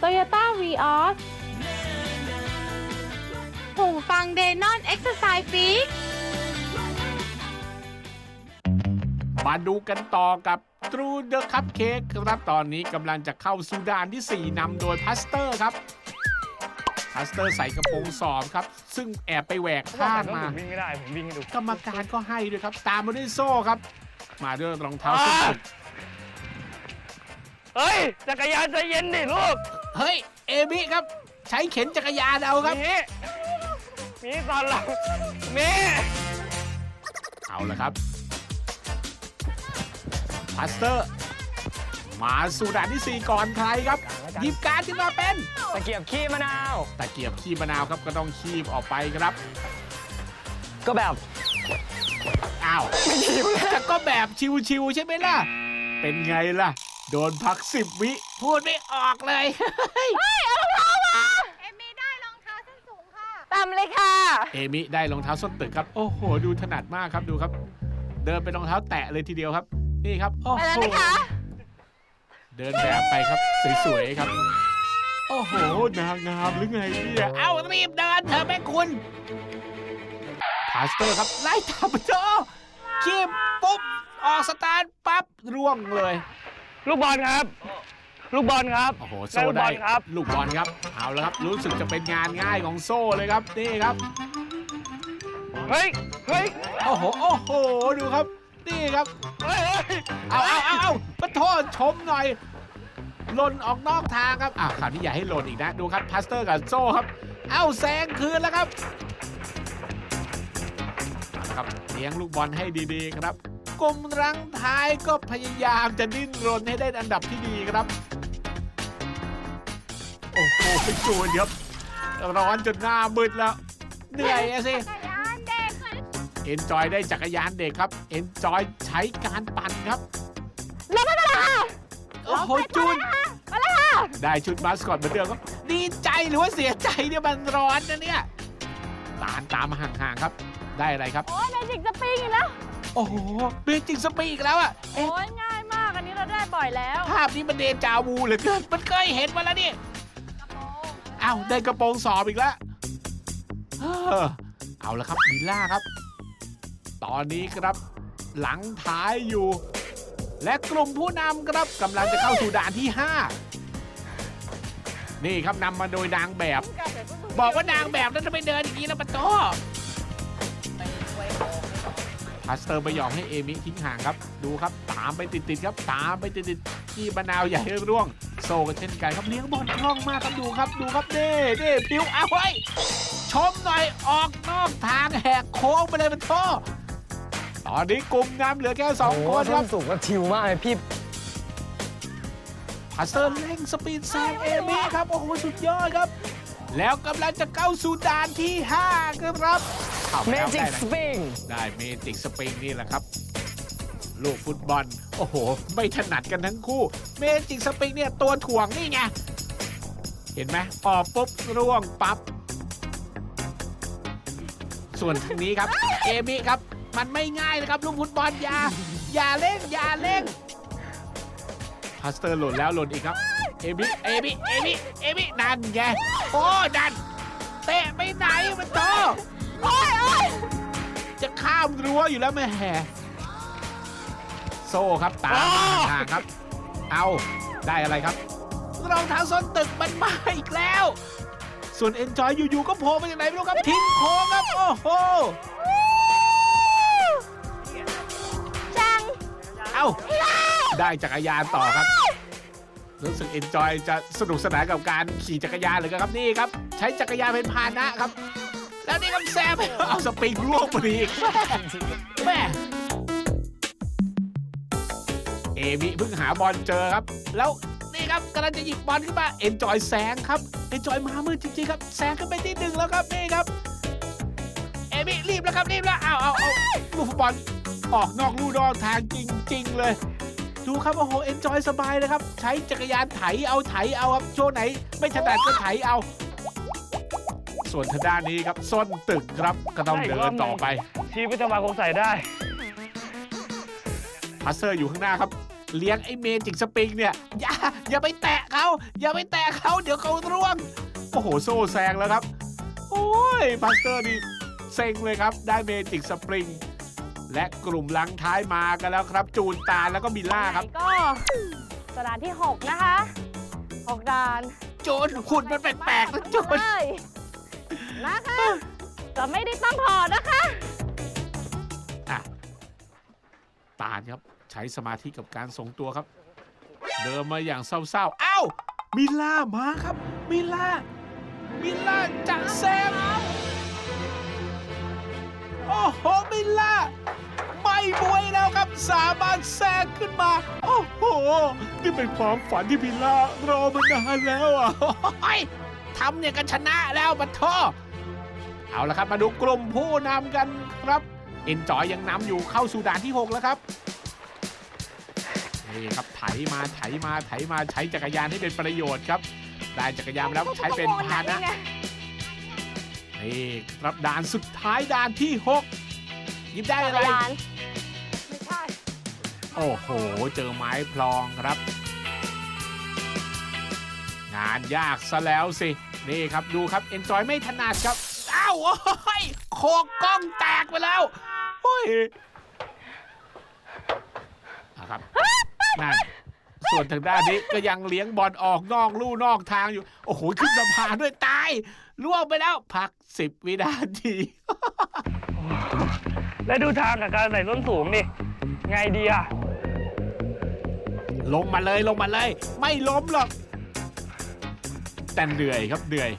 Toyota Vios หูฟัง Denon Exercise Fix มาดูกันต่อกับตรูเดอะคัพเค้กครับตอนนี้กำลังจะเข้าสู่ด่านที่ 4นำโดยพัสเตอร์ครับพัสเตอร์ใส่กระโปรงสอบครับ ซึ่งแอบไปแหวกข้างมา ผมวิ่งไม่ได้ ผมวิ่งให้ดู กรรมการก็ให้ด้วยครับ ตามมาด้วยโซ่ครับ มาด้วยรองเท้าส้นสูง เฮ้ย จักรยานใจเย็นดิลูกเฮ้ย เอบิครับ ใช้เข็นจักรยานเอาครับ มีมีตอนหลังมีเอาละครับพัสเตอร์ มาสู่ด่านที่4ก่อนใครครับ หยิบการดขึ้นมาเป็น ตะเกียบขี้มะนาว ตะเกียบขี้มะนาวครับก็ต้องคีบออกไปครับ ก็แบบ อ้าวแต่ก็แบบชิวๆใช่ไหมล่ะ เป็นไงล่ะ โดนพักสิบวิ พูดไม่ออกเลยเอมี่ได้รองเท้าส้นสูงค่ะตามเลยค่ะ เอมิได้รองเท้าส้นตึกครับ โอ้โห ดูถนัดมากครับดูครับ เดินเป็นรองเท้าแตะเลยทีเดียวครับ นี่ครับโอ้ไปแล้วโหนะคะ เดินแบบไปครับสวยๆครับ โอ้โหนางงามหรือไงเนี่ยเอ้ารีบเดินเถอะแม่คุณพาสเตอร์ครับไล่ตามไปเถอะคีบปุ๊บออกสตาร์ทปั๊บร่วงเลย ลูกบอลครับ ลูกบอลครับโอ้โหโซ่ลูกบได้อลครับ ลูกบอลครับ เอาแล้วครับ รู้สึกจะเป็นงานง่ายของโซ่เลยครับ นี่ครับ เฮ้ย เฮ้ย โอ้โห โอ้โห ดูครับ นี่ครับ เฮ้ยเฮ้ยเอาเอาเอาเอาปะโทษชมหน่อย หล่นออกนอกทางครับ อะคราวนี้อย่าให้หล่นอีกนะ ดูครับพาสเตอร์กับโซ่ครับ เอาแซงคืนแล้วครับเอาละครับเลี้ยงลูกบอลให้ดีๆครับ กลุ่มรังท้ายก็พยายามจะดิ้นรนให้ได้อันดับที่ดีครับ โอ้โหไปจูนครับร้อนจนหน้ามืดแล้ว เหนื่อยอะสิจักรยานเด็กเอนจอยได้จักรยานเด็กครับ เอนจอยใช้การปั่นครับแล้วไม่เป็นไรค่ะโอ้โหจูน มาแล้วค่ะ ได้ชุดมาสคอตเหมือนเดิมครับดีใจหรือว่าเสียใจเนี่ยมันร้อนนะเนี่ย ตามตามมาห่างๆครับ ได้อะไรครับ โอ้ยแมจิกสปริงอีกแล้ว โอ้โหเบจิกสปีกแล้วอะโอ้ยง่ายมากอันนี้เราได้บ่อยแล้วภาพนี้มันเดจาวูเหลือเกินมันเคยเห็นมาแล้วนี่อ้าวได้กระโปรงสอบอีกแล้วเออเอาละครับมิล่าครับ ตอนนี้ครับ หลังท้ายอยู่ และกลุ่มผู้นำครับกำลังจะเข้าสู่ด่านที่ 5 นี่ครับนำมาโดยนางแบบ บอกว่านางแบบแล้วทำไมเดินอย่างนี้แล้วปะโต พาสเตอร์ไม่ยอมให้เอมิทิ้งห่างครับ ดูครับตามไปติดๆครับตามไปติดๆที่มะนาวใหญ่ร่วง โซกันเช่นกันครับเลี้ยงบอลคล่องมากครับดูครับดูครับเด้เด้พิวเอาไว้ยชมหน่อยออกนอกทางแหกโค้งไปเลยมันโตตอนนี้กลุ่มนำเหลือแค่สองคนครับสูงก็ชิวมากเลยพี่พาสเตอร์เร่งสปีดแซงเอมิครับโอ้โหสุดยอดครับ แล้วกำลังจะเข้าสู่ด่านที่5ครับ ข้าเมแล้วจิกได้สนะปริงได้เมจิกสปริงนี่แหละครับ ลูกฟุตบอล โอ้โห ไม่ถนัดกันทั้งคู่ เมจิกสปริงเนี่ยตัวถ่วงนี่ไง เห็นไหมพอปุ๊บร่วงปั๊บ ส่วนทางนี้ครับ เอมิครับ มันไม่ง่ายนะครับลูกฟุตบอลอย่าอย่าเล่นอย่าเล่นพาสเตอร์หล่นแล้วหล่นอีกครับ เอมิเอมิเอมิเอมินั่นไงโอ้ดัน เตะไปไหนมันโต โอ้ยโอ้ยจะข้ามรั้วอยู่แล้วแม่แห่โซ่ครับตามมาห่างๆครับ เอาได้อะไรครับรองเท้าส้นตึกมันมาอีกแล้ว ส่วนเอนจอยอยู่ๆก็โผล่มาจากไหนไม่รู้ครับทิ้งโค้งครับโอ้โหจังเอาได้จักรยานต่อครับรู้สึกเอนจอยจะสนุกสนานกับการขี่จักรยานเลยครับนี่ครับ ใช้จักรยานเป็นพาหนะครับ แล้วนี่ครับแซมเอาสปริงร่วงพอดีอีกแม่เอมิเพิ่งหาบอลเจอครับ แล้วนี่ครับกำลังจะหยิบบอลขึ้นมาเอนจอยแซงครับเอนจอยมามืดจริงๆครับแซงขึ้นไปที่หนึ่งแล้วครับนี่ครับ เอมิรีบแล้วครับรีบแล้วเอาเอาเอาลูกฟุตบอลออกนอกลู่นอกทางจริง ๆ เลย ดูครับโอ้โหเอนจอยสบายเลยครับ ใช้จักรยานไถเอาไถเอาครับโชว์ไหน ไม่ถนัดก็ไถเอา ส่วนทางด้านนี้ครับส้นตึกครับก็ต้องเดินต่อไป ชีวิตประจำวันคงใส่ได้พัสเซอร์อยู่ข้างหน้าครับ เลี้ยงไอ้เมจิกสปริงเนี่ย อย่าอย่าไปแตะเขาอย่าไปแตะเขาเดี๋ยวเขาร่วง โอ้โหโซ่แซงแล้วครับ โอ้ยพัสเตอร์นี่เซ็งเลยครับ ได้เมจิกสปริงและกลุ่มลังท้ายมากันแล้วครับ จูนตาลแล้วก็มิลล่าครับ ก็สถานที่ 6 นะคะ 6ด่านจูนหุ่นมันแปลกๆนะจูนเลย นะคะ จะไม่ได้ต้องถอดนะคะ อะตาลครับใช้สมาธิกับการทรงตัวครับ เดินมาอย่างเศร้าๆอ้าวมิล่ามาครับ มิล่ามิล่าจะแซงโอ้โหมิล่าไม่บวยแล้วครับสามารถแซงขึ้นมา โอ้โห นี่เป็นความฝันที่มิล่ารอมานานแล้วอะ ทำเนี่ยกันชนะแล้วบัทโทเอาละครับมาดูกลุ่มผู้นำกันครับเอ็นจอยยังนำอยู่เข้าสู่ด่านที่ 6 แล้วครับนี่ครับไถมาไถมาไถมาใช้จักรยานให้เป็นประโยชน์ครับได้จักรยานมาแล้วใช้เป็นพาหนะนี่ครับด่านสุดท้ายด่านที่6หยิบได้จัอะกไรรยานไม่ใช่โอ้โห เจอไม้พลองครับ งานยากซะแล้วสิ นี่ครับดูครับเอนจอยไม่ถนัดครับอ้าวโอ้ยโคกกล้องแตกไปแล้วโอ้ยอะครับนั่นส่วนทางด้านนี้ก็ยังเลี้ยงบอลออกนอกลู่นอกทางอยู่ โอ้โหขึ้นสะพานด้วยตายล่วงไปแล้วพักสิบวินาที แล้วดูทางกับการใส่ส้นสูงดิไงดีอะลงมาเลยลงมาเลย ไม่ล้มหรอก แต่เหนื่อยครับเหนื่อย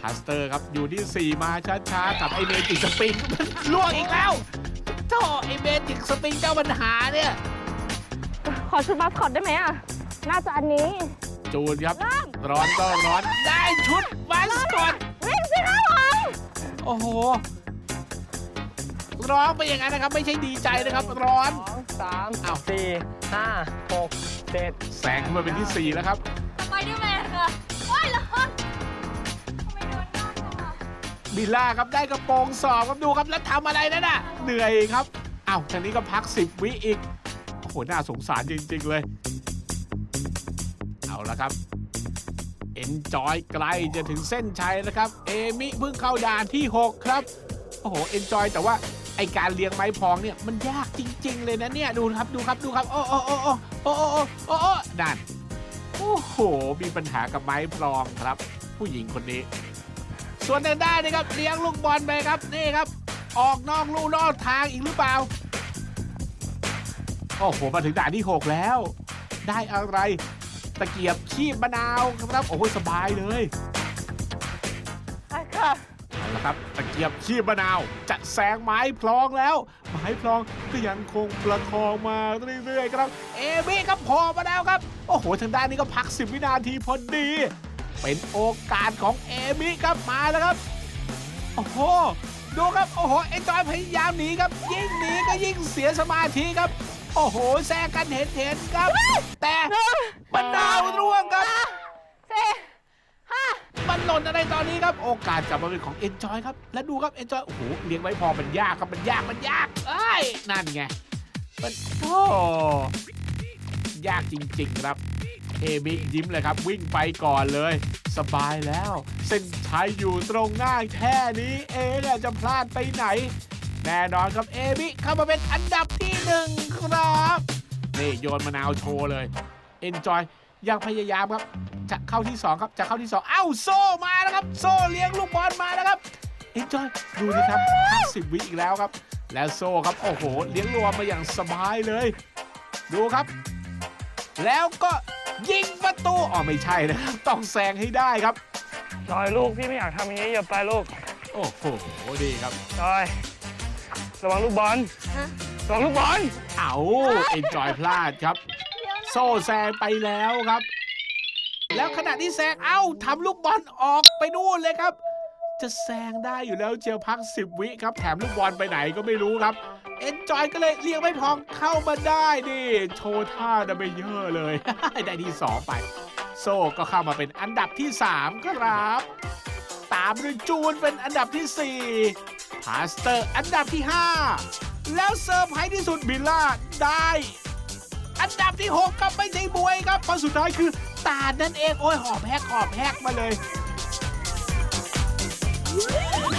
พาสเตอร์ครับอยู่ที่ 4 มาช้าๆกับไอเมจิกสปริงล่วงอีกแล้วโธ่ไอเมจิกสปริงเจ้าปัญหาเนี่ยขอชุดมาสคอตได้ไหมอะ น่าจะอันนี้ จูนครับเริ่มร้อนก็ร้อนได้ชุดมาสคอตวิ่งสิครับผมโอ้โหร้องไปอย่างนั้นนะครับ ไม่ใช่ดีใจนะครับ ร้อนสองสามอ้าวสี่ห้าหกเจ็ดแสงขึ้นมาเป็นที่4แล้วครับ บิลล่าครับได้กระโปรงสอบครับดูครับแล้วทำอะไรนั่นน่ะเหนื่อยครับอ้าวทางนี้ก็พัก 10 วิอีกโอ้โหน่าสงสารจริง ๆ เลย เอาละครับเอนจอยใกล้จะถึงเส้นชัยแล้วครับ เอมิเพิ่งเข้าด่านที่ 6 ครับ โอ้โหเอนจอยแต่ว่าไอการเลี้ยงไม้พองเนี่ยมันยากจริง ๆ เลยนะเนี่ยดูครับดูครับดูครับ โอ้โอ้โอ้โอ้โอ้โอ้โอ้โอ้โอ้นั่นโอ้โห มีปัญหากับไม้พลองครับ ผู้หญิงคนนี้ ส่วนทางด้านนี่ครับเลี้ยงลูกบอลไปครับนี่ครับ ออกนอกลู่นอกทางอีกหรือเปล่าโอ้โหมาถึงด่านที่ 6 แล้ว ได้อะไร ตะเกียบขี้มะนาวครับโอ้โหสบายเลยไปค่ะเอาละครับ ตะเกียบขี้มะนาว จะแซงไม้พลองแล้ว ไม้พลองก็ยังคงประคองมาเรื่อยๆครับ เอมี่ครับพอมาแล้วครับ โอ้โห ทางด้านนี้ก็พัก 10 วินาทีพอดี เป็นโอกาสของเอมี่ครับมาแล้วครับ โอ้โห ดูครับ โอ้โหเอ็นจอยพยายามหนีครับ ยิ่งหนีก็ยิ่งเสียสมาธิครับ โอ้โหแซงกันเห็นเห็นๆครับ แต่มันดาวร่วงครับสี่ห้ามันหล่นอะไรตอนนี้ครับ โอกาสกลับมาเป็นของเอ็นจอยครับ แล้วดูครับเอ็นจอยโอ้โหเลี้ยงไว้พอมันยากครับมันยากมันยากเอ้ยนั่นไงมันโอ้ยากจริงๆครับ เอมิยิ้มเลยครับ วิ่งไปก่อนเลย สบายแล้ว เส้นชัยอยู่ตรงหน้าแค่นี้ เองอะจะพลาดไปไหน แน่นอนครับเอมิเข้ามาเป็นอันดับที่หนึ่งครับ นี่โยนมะนาวโชว์เลยเอ็นจอยยังพยายามครับ จะเข้าที่ 2 ครับ จะเข้าที่ 2 เอ้าโซ่มาแล้วครับ โซ่เลี้ยงลูกบอลมาแล้วครับเอ็นจอยดูสิครับ50วิอีกแล้วครับ แล้วโซ่ครับ โอ้โห เลี้ยงรวมมาอย่างสบายเลย ดูครับ แล้วก็ ยิงประตูอ๋อไม่ใช่นะครับต้องแซงให้ได้ครับจอยลูกพี่ไม่อยากทำอย่างนี้อย่าไปลูกโอ้โหดีครับ จอยระวังลูกบอลฮะระวังลูกบอลเอาเอ็นจอยพลาดครับ โซ่แซงไปแล้วครับ แล้วขณะที่แซงเอ้าทำลูกบอลออกไปนู่นเลยครับ จะแซงได้อยู่แล้วเจียวพัก 10 วิครับ แถมลูกบอลไปไหนก็ไม่รู้ครับ เอ็นจอยก็เลยเลี้ยงไม่พองเข้ามาได้นี่โชว์ท่าดับเบิลเยอร์เลย ได้ที่ 2 ไป โซ่ก็เข้ามาเป็นอันดับที่ 3 ครับ ตามด้วยจูนเป็นอันดับที่ 4 พาสเตอร์อันดับที่ 5 แล้วเซอร์ไพรส์ที่สุดบิลล่าได้อันดับที่ 6 ครับไม่ใช่บวยครับเพราะสุดท้ายคือตานั่นเอง โอ้ยหอบแฮกหอบแฮกมาเลย Música